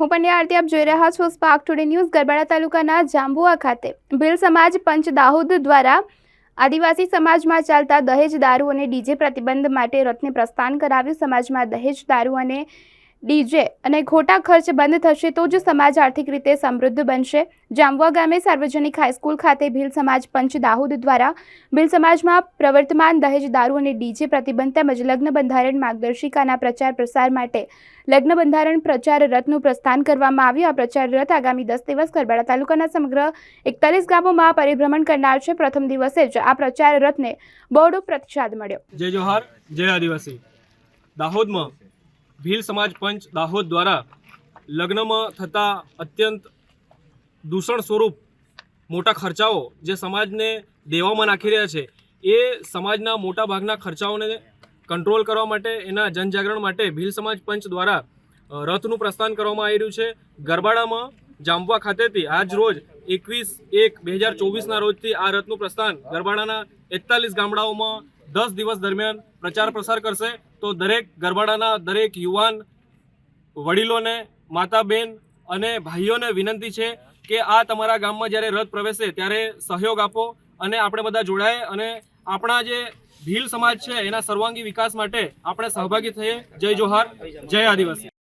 હું પંડ્યા આરતી આપ જોઈ રહ્યા છો સ્પાર્ક ટુડે ન્યૂઝ ગરબાડા તાલુકાના જાંબુઆ ખાતે. ભીલ સમાજ પંચ દાહોદ દ્વારા આદિવાસી સમાજમાં ચાલતા દહેજ દારૂ અને ડીજે પ્રતિબંધ માટે રથને પ્રસ્થાન કરાવ્યું. સમાજમાં દહેજ દારૂ અને ડીજે અને ખોટા ખર્ચ બંધ થશે તો જ સમાજ આર્થિક રીતે સમૃદ્ધ બનશે. જામવા ગામે સાર્વજનિક હાઈસ્કૂલ ખાતે ભીલ સમાજ પંચ દાહોદ દ્વારા ભીલ સમાજમાં પ્રવર્તમાન દહેજ દારૂ અને ડીજે પ્રતિબંધ તેમજ લગ્ન બંધારણ માર્ગદર્શિકાના પ્રચાર પ્રસાર માટે લગ્ન બંધારણ પ્રચાર રથનું પ્રસ્થાન કરવામાં આવ્યું. આ પ્રચાર રથ આગામી દસ દિવસ ગરબાડા તાલુકાના સમગ્ર એકતાલીસ ગામોમાં પરિભ્રમણ કરનાર છે. પ્રથમ દિવસે જ આ પ્રચાર રથને બહોળો પ્રતિસાદ મળ્યો. જય જોહાર, જય આદિવાસી. દાહોદમાં ભીલ સમાજ પંચ દાહોદ દ્વારા લગ્નમાં થતા અત્યંત દૂષણ સ્વરૂપ મોટા ખર્ચાઓ જે સમાજને દેવામાં નાખી રહ્યા છે, એ સમાજના મોટા ભાગના ખર્ચાઓને કંટ્રોલ કરવા માટે, એના જનજાગરણ માટે ભીલ સમાજ પંચ દ્વારા રથનું પ્રસ્થાન કરવામાં આવી રહ્યું છે. ગરબાડામાં જામવા ખાતેથી આજ રોજ એકવીસ એક બે હજાર ચોવીસના રોજથી આ રથનું પ્રસ્થાન ગરબાડાના એકતાલીસ ગામડાઓમાં દસ દિવસ દરમિયાન પ્રચાર પ્રસાર કરશે તો દરેક ગરબાડાના દરેક યુવાન, વડીલોને માતા બેન અને ભાઈઓને વિનંતી છે કે આ તમારા ગામમાં જ્યારે રથ પ્રવેશે ત્યારે સહયોગ આપો અને આપણે બધા જોડાય અને આપણા જે ભીલ સમાજ છે એના સર્વાંગી વિકાસ માટે આપણે સહભાગી થઈએ. જય જોહાર, જય આદિવાસી.